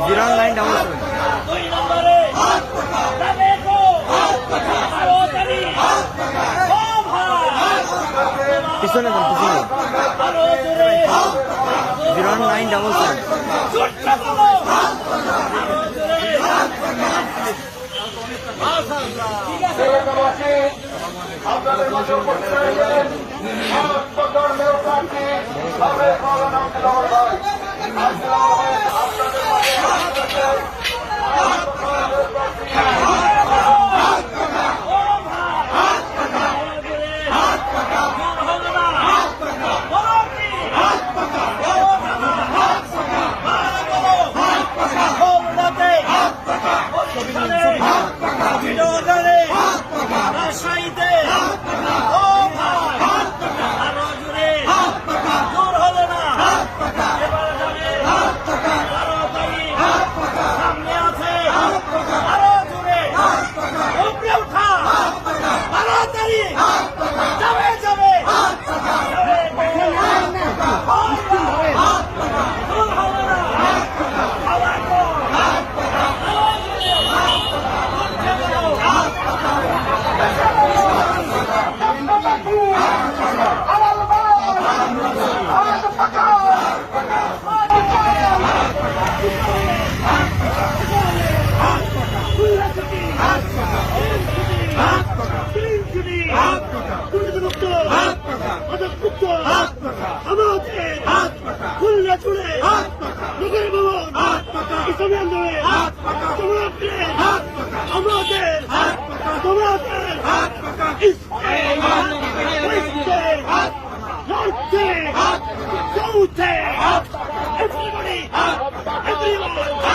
Zero nine double seven পিছনে যান পিছনে জিরো নাইন ডাবল সেভেন আপনাদের Hakkı! Putin! Everybody! Everyone!